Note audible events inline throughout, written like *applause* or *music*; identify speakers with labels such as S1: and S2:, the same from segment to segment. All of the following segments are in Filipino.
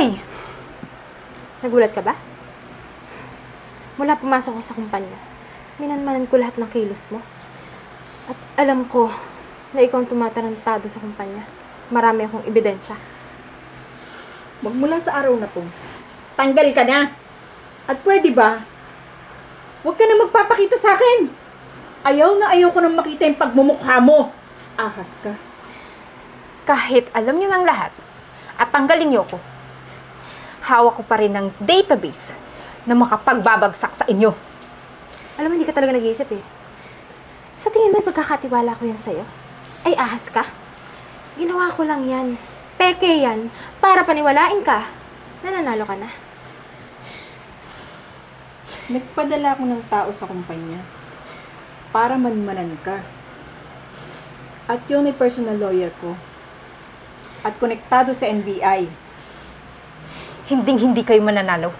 S1: Hoy! Nagulat ka ba? Mula pumasok ko sa kumpanya, minanmanan ko lahat ng kilos mo. At alam ko na ikaw ang tumatarantado sa kumpanya. Marami akong ebidensya.
S2: Magmula sa araw na to, tanggal ka na. At pwede ba? Huwag ka na magpapakita sa akin. Ayaw na ayaw ko nang makita yung pagmumukha mo. Ahas ka.
S3: Kahit alam niyo ng lahat at tanggalin niyo ko, hawak ko pa rin ng database na makapagbabagsak sa inyo.
S1: Alam mo, hindi ka talaga nag-iisip eh. Sa tingin mo, pagkakatiwala ko yan sa'yo? Ay, ahas ka? Ginawa ko lang yan. Peke yan. Para paniwalain ka. Nananalo ka na.
S2: Nagpadala ako ng tao sa kumpanya para manmanan ka. At yun ay personal lawyer ko. At konektado sa NBI.
S3: Hinding-hindi kayo mananalo.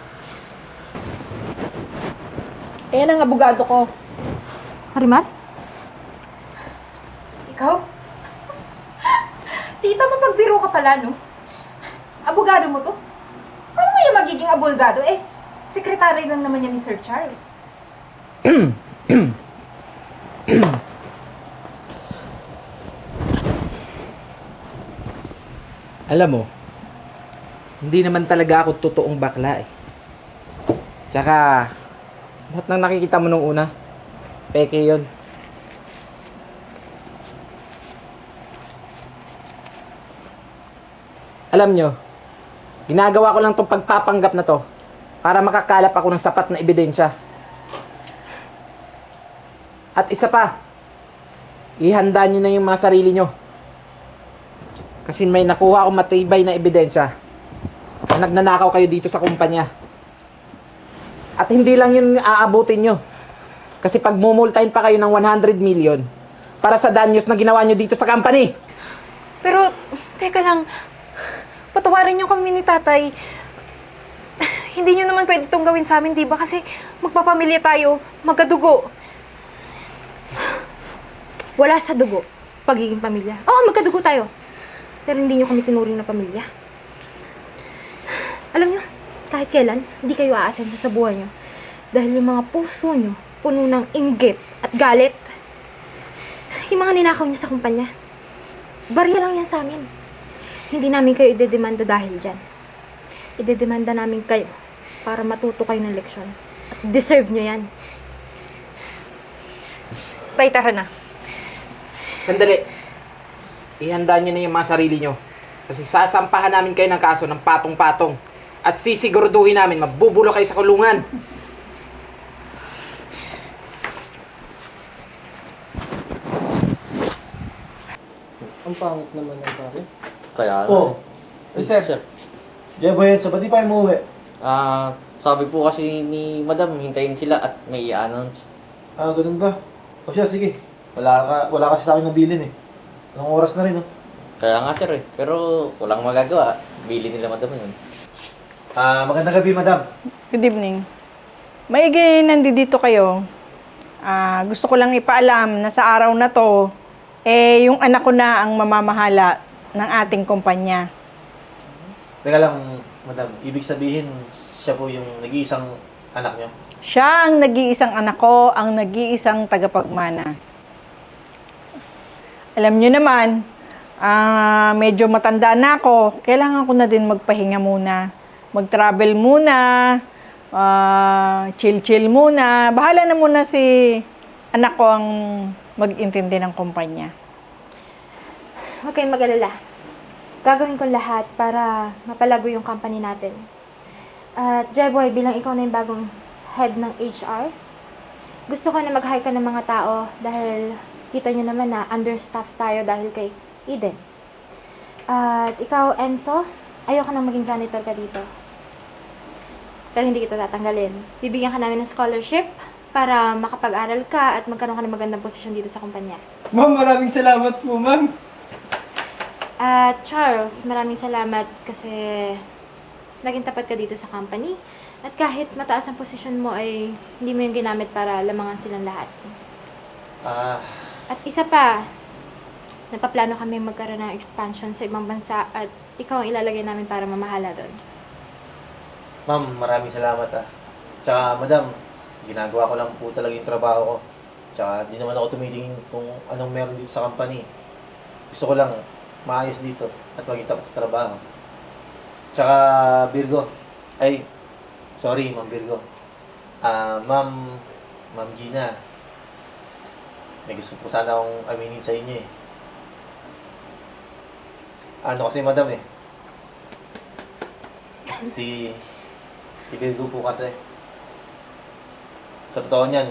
S2: Ayan ang abogado ko.
S1: Harimat?
S3: Ikaw? *laughs* Tita, mapagbiro ka pala, no? Abogado mo to? Paano yung magiging abogado? Eh, sekretary lang naman yan ni Sir Charles.
S4: Alam mo, hindi naman talaga ako totoong bakla eh. Tsaka, lahat ng nakikita mo nung una, peke yon. Alam nyo, ginagawa ko lang tong pagpapanggap na to para makakalap ako ng sapat na ebidensya. At isa pa, ihanda nyo na yung mga sarili nyo. Kasi may nakuha akong matibay na ebidensya nagnanakaw kayo dito sa kumpanya. At hindi lang yun aabutin nyo. Kasi pag mumultahin pa kayo ng 100 million para sa danyos na ginawa nyo dito sa company.
S3: Pero, teka lang, patawarin niyo kami ni tatay. Hindi niyo naman pwede itong gawin sa amin, di ba? Kasi magpapamilya tayo, magkadugo.
S1: Wala sa dugo. Pagiging pamilya. Oo, magkadugo tayo. Pero hindi nyo kami tinuring na pamilya. Alam nyo, kahit kailan, hindi kayo aasenso sa buhay nyo. Dahil yung mga puso nyo, puno ng inggit at galit. Yung mga ninakaw nyo sa kumpanya. Barya lang yan sa amin. Hindi namin kayo idedemanda dahil dyan. Idedemanda namin kayo para matuto kayo ng leksyon. At deserve nyo yan.
S3: Tay, tara na.
S4: Sandali. Ihanda nyo na yung mga sarili nyo. Kasi sasampahan namin kayo ng kaso ng patong-patong. At sisiguraduhin namin mabubulo kayo sa kulungan.
S5: Ang pangit naman ng pare. Kaya
S6: Oh,
S5: Eh, sir, sir.
S6: Jeboy, sa ba't di pa umuwi?
S5: Ah, sabi po kasi ni Madam, hintayin sila at may i-announce.
S6: Ah, ganun ba? O siya, sige. Wala, ka, wala kasi sa akin nabilin eh. Anong oras na rin, oh.
S5: Kaya nga sir eh. Pero walang magagawa. Bili nila Madam yun.
S6: Ah, magandang gabi, madam.
S7: Good evening. Maigi nandito kayo. Ah, gusto ko lang ipaalam na sa araw na to, eh, yung anak ko na ang mamamahala ng ating kumpanya.
S6: Teka lang, madam. Ibig sabihin, siya po yung nag-iisang anak niyo.
S7: Siya ang nag-iisang anak ko, ang nag-iisang tagapagmana. Alam nyo naman, ah, medyo matanda na ako. Kailangan ko na din magpahinga muna. Mag-travel muna, ah, chill-chill muna. Bahala na muna si anak ko ang mag-intindi ng kumpanya.
S1: Huwag kayong mag-alala. Gagawin ko lahat para mapalago yung company natin. At Jeboy, bilang ikaw na yung bagong head ng HR, gusto ko na mag-hire ka ng mga tao dahil kita nyo naman na understaffed tayo dahil kay Eden. At ikaw, Enzo, ayoko nang maging janitor ka dito. Pero hindi kita tatanggalin. Bibigyan ka namin ng scholarship para makapag-aral ka at magkaroon ka ng magandang posisyon dito sa kumpanya.
S8: Ma'am, maraming salamat po, ma'am.
S1: At Charles, maraming salamat kasi naging tapat ka dito sa company. At kahit mataas ang posisyon mo ay hindi mo yung ginamit para lamangan silang lahat.
S6: Ah,
S1: At isa pa, napaplano kami magkaroon ng expansion sa ibang bansa at ikaw ang ilalagay namin para mamahala doon.
S6: Ma'am, maraming salamat ah. Tsaka, madam, ginagawa ko lang po talaga yung trabaho ko. Tsaka, di naman ako tumitingin kung anong meron dito sa company. Gusto ko lang maayos dito at maging tapat sa trabaho. Tsaka, Virgo, ay, sorry, Ma'am Virgo. Ah, Ma'am, Ma'am Gina, may gusto po sana akong aminin sa inyo eh. Ano kasi, madam eh. Si, si Virgo po kasi. Sa totoo niyan,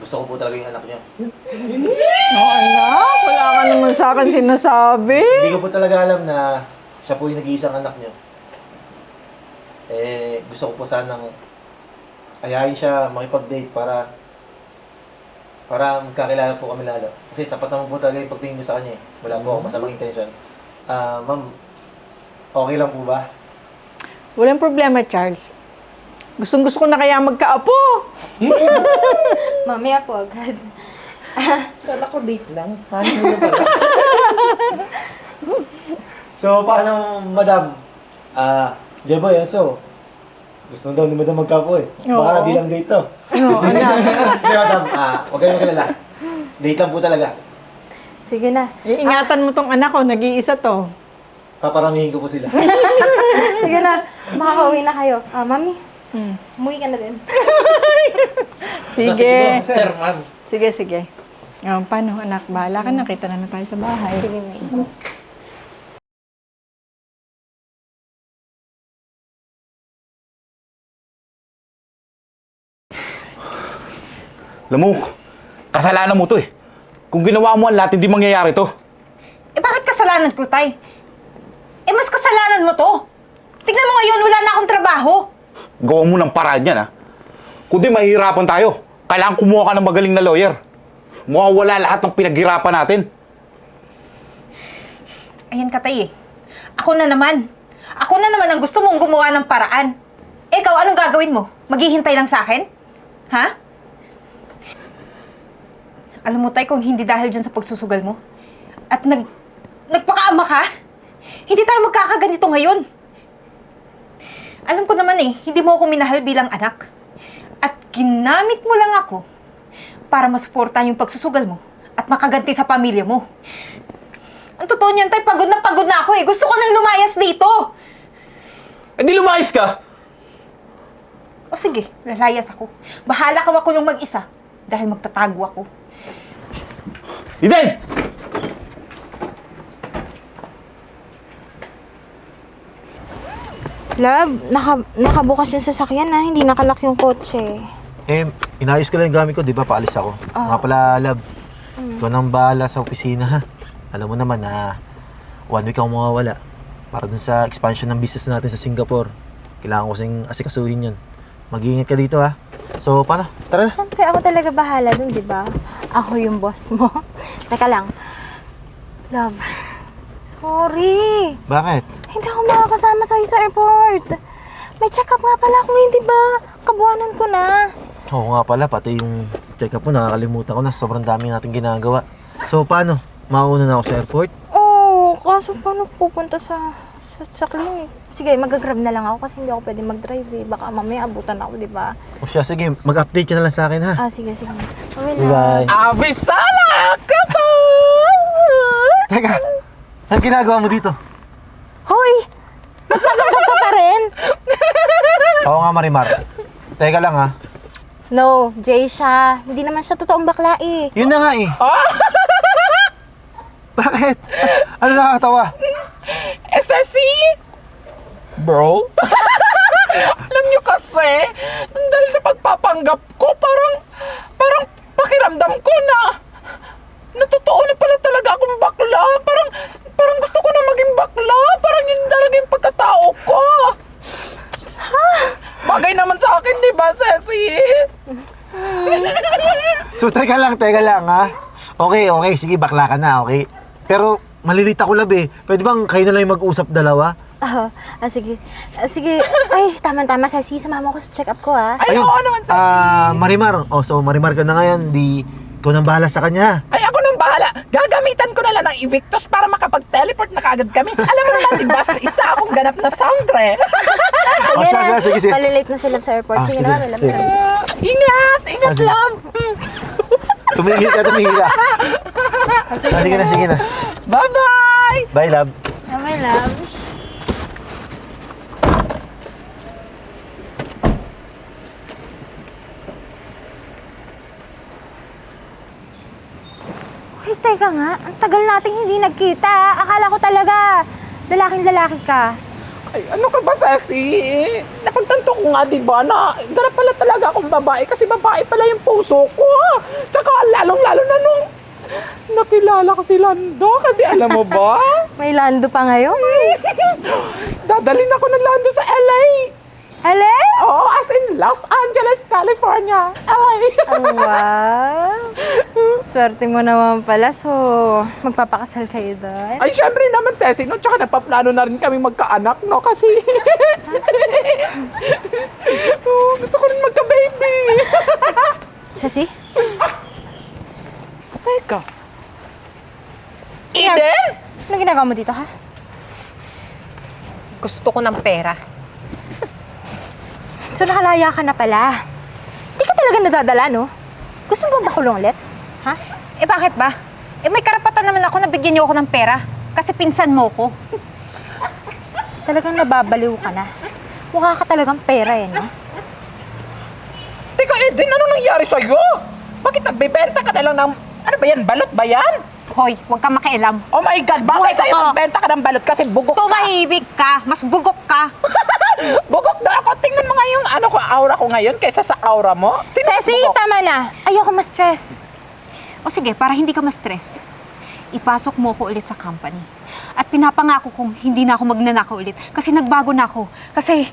S6: gusto ko po talaga yung anak niya. *laughs*
S7: Oh, anak, wala ka naman sa akin sinasabi.
S6: Hindi ko po talaga alam na siya po yung nag-iisang anak niyo. Eh, gusto ko po sanang ayayin siya makipag-date para para magkakilala po kami lalo. Kasi tapat naman po talaga yung pagtingin ko sa kanya eh. Wala po akong masamang intention. Ah, ma'am, okay lang po ba?
S7: Walang problema, Charles. Gustong gusto ko na kaya magkaapo. *laughs*
S1: Mamaya po agad.
S9: Kala ko date lang. Paano mo pala? *laughs*
S6: So, paano, madam? Ah, Jeboy, Enzo. Gusto na daw ni madam magkapo eh. Baka
S7: Oo.
S6: di lang date to.
S7: Oo. *laughs*
S6: Hindi, madam. Ah, huwag kayong magalala. Date lang po talaga.
S1: Sige na.
S7: Iingatan mo tong anak ko, nag-iisa to.
S6: Paparamihin ko po sila. *laughs*
S1: Sige na. Makakauwi na kayo. Ah, mami,
S7: Hmm.
S1: umuwi ka na din. *laughs*
S7: Sige.
S5: Sir, ma'am.
S7: Sige, sige. Oh, paano, anak? Bahala ka na. Kita na na tayo sa bahay.
S1: Sige, May.
S4: Alam mo, kasalanan mo to eh. Kung ginawa mo ang lahat, hindi mangyayari to.
S3: Eh bakit kasalanan ko, Tay? Eh mas kasalanan mo to. Tignan mo ngayon, wala na akong trabaho.
S4: Gawa mo ng paraan yan ha. Kundi mahihirapan tayo. Kailangan kumuha ka ng magaling na lawyer. Mawawala lahat ng pinaghirapan natin.
S3: Ayan ka, Tay eh. Ako na naman. Ako na naman ang gusto mong gumawa ng paraan. Eh, ikaw, anong gagawin mo? Maghihintay lang sa akin? Ha? Alam mo, Tay, kung hindi dahil dyan sa pagsusugal mo, at nag, nagpakaama ka, hindi tayo magkakaganito ngayon. Alam ko naman eh, hindi mo ako minahal bilang anak. At ginamit mo lang ako para masuporta yung pagsusugal mo at makaganti sa pamilya mo. Ang totoo niyan, tay, pagod na pagod na ako eh. Gusto ko nang lumayas dito.
S4: Eh di lumayas ka!
S3: O sige, lalayas ako. Bahala ka makulong mag-isa dahil magtatago ako.
S4: Eden!
S1: Love, naka, nakabukas yung sasakyan na, hindi nakalak yung kotse.
S6: Eh, inayos ko lang yung gamit ko, di ba? Paalis ako. Nga pala, love. Ikaw nang bahala sa opisina, ha? Alam mo naman na one week ako mawawala para dun sa expansion ng business natin sa Singapore. Kailangan ko kasing asikasuhin yun. Mag-iingat ka dito, ha? So, paano? Tara na.
S1: Siyempre, ako talaga bahala dun, di ba? Ako yung boss mo. *laughs* Teka lang. Love, sorry.
S6: Bakit?
S1: Hindi ako makakasama sa'yo sa airport. May check-up nga pala ako ngayon, di ba? Kabuanan ko na.
S6: Oo nga pala, pati yung check-up mo, nakakalimutan ko na. Sobrang dami natin ginagawa. So, paano? Mauna na ako sa airport?
S1: Oo, oh, kaso paano pupunta sa, sa, sa clinic? Sige, mag-grab na lang ako kasi hindi ako pwede mag-drive eh. Baka mamaya abutan ako, di ba?
S6: O siya, sige, mag-update ka na lang sa akin, ha?
S1: Ah, sige, sige. Mami
S6: Bye-bye.
S4: Abisala ka pa!
S6: Teka, saan ginagawa mo dito?
S1: Hoy! Nagtatanggap ka pa rin? *laughs*
S6: Oo nga, Marimar. Teka lang, ha?
S1: No, Jay siya. Hindi naman siya totoong bakla eh.
S6: Yun na nga, eh. *laughs* Bakit? Ano nakakatawa?
S4: SSC! Bro? *laughs* Alam niyo kasi, dahil sa pagpapanggap ko, parang, parang pakiramdam ko na, na totoo na pala talaga akong bakla. Parang, parang gusto ko na maging bakla. Parang yun talaga yung pagkatao ko. Bagay naman sa akin, di ba, Ceci?
S6: So, teka lang, teka lang, ha? Okay, okay. Sige, bakla ka na, okay? Pero, malilita ko lab, eh. Pwede bang kayo na lang yung mag-usap dalawa?
S1: Ah, ah, sige. Ah, sige. Ay, tama-tama. Sasi, sumama ko sa check-up ko ah.
S4: Ay, oo naman, Ceci.
S6: Ah, Marimar. Oh, so Marimar ka na ngayon. Di, ikaw nang bahala sa kanya.
S4: Ay, ako bahala. Gagamitan ko na lang ng Evictus para makapag-teleport na kagad kami. Alam mo naman, di ba, isa akong ganap na sangre. *laughs*
S6: Oh, sige, sige, sige, sige.
S1: Malilate na sila sa airport.
S6: Ah,
S1: sige,
S6: sige,
S1: na, relax
S6: sige.
S1: na.
S4: ingat, ingat,
S6: Ah, sige.
S4: love. *laughs*
S6: Tumigil ka, tumigil ka. *laughs* Ah, sige na, sige na.
S4: Bye-bye.
S6: Bye, love.
S1: My love. Ay, teka nga. Ang tagal nating hindi nagkita. Akala ko talaga lalaking lalaki ka.
S4: Ay, ano ka ba, Ceci? Napagtanto ko nga, di ba, na ganap pala talaga akong babae kasi babae pala yung puso ko. Tsaka lalong-lalo na nung nakilala ko si Lando kasi alam mo ba? *laughs*
S1: May lando pa ngayon. *laughs*
S4: Dadalhin ako ng Lando sa LA.
S1: Ale?
S4: Oo, as in Los Angeles, California. LA.
S1: Oh, wow. *laughs* Swerte mo naman pala. So, magpapakasal kayo doon?
S4: Ay, syempre naman, Ceci, no? Tsaka nagpaplano na rin kami magkaanak, no? Kasi... *laughs* oh, gusto ko rin magka-baby. *laughs*
S1: Sasi?
S4: Teka. Eden?
S1: Ano ginagawa mo dito, ha?
S3: Gusto ko ng pera.
S1: So, nakalaya ka na pala. Hindi ka talaga nadadala, no? Gusto mo ba makulong ulit? Ha?
S3: Eh bakit ba? Eh may karapatan naman ako na bigyan niyo ako ng pera. Kasi pinsan mo ko. *laughs*
S1: Talagang nababaliw ka na. Mukha ka talagang pera, eh, no?
S4: Teka, Eden, ano nangyari sa'yo? Bakit nagbebenta ka na lang ng... Ano ba yan? Balot ba yan?
S3: Hoy, huwag ka makialam.
S4: Oh my God,
S3: Buhay
S4: bakit sa'yo
S3: ko to.
S4: nagbenta ka ng balot kasi bugok ka?
S3: Tumahibig ka! Mas bugok ka! *laughs*
S4: Bugok daw ako. Tingnan mo nga yung ano ko, aura ko ngayon kaysa sa aura mo. Sino mas
S1: Ceci,
S4: bugok?
S1: tama na. Ayoko ma-stress.
S3: O sige, para hindi ka ma-stress, ipasok mo ko ulit sa company. At pinapangako kong hindi na ako magnanakaw ulit. Kasi nagbago na ako. Kasi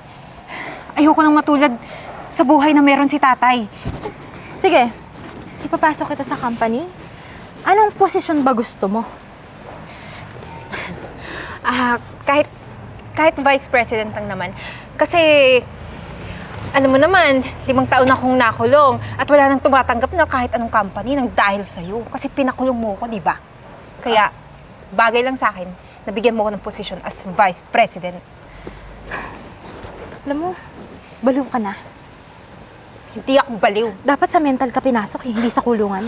S3: ayoko nang matulad sa buhay na meron si tatay.
S1: Sige, ipapasok kita sa company. Anong posisyon ba gusto mo?
S3: Ah, kahit kahit vice president lang naman. Kasi alam mo naman, limang taon na akong nakulong at wala nang tumatanggap na kahit anong company nang dahil sa'yo. Kasi pinakulong mo ko, di ba? Kaya, bagay lang sa akin, nabigyan mo ko ng posisyon as vice president.
S1: Alam mo, baliw ka na.
S3: Hindi ako baliw.
S1: Dapat sa mental ka pinasok, eh, hindi sa kulungan.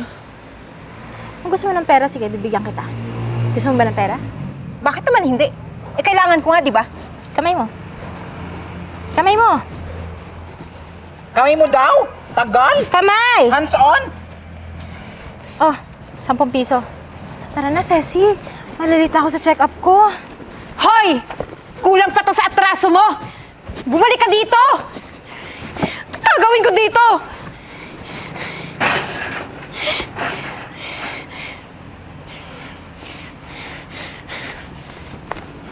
S1: Kung gusto mo ng pera, sige, bibigyan kita. Gusto mo ba ng pera?
S3: Bakit naman hindi? Eh, kailangan ko nga, di ba?
S1: Kamay mo. Kamay mo!
S4: Kamay mo daw? Tagal?
S1: Kamay!
S4: Hands on?
S1: Oh, 10 piso. Tara na, Ceci. Malilita ako sa check-up ko.
S3: Hoy! Kulang pa to sa atraso mo! Bumalik ka dito! Gagawin ko dito?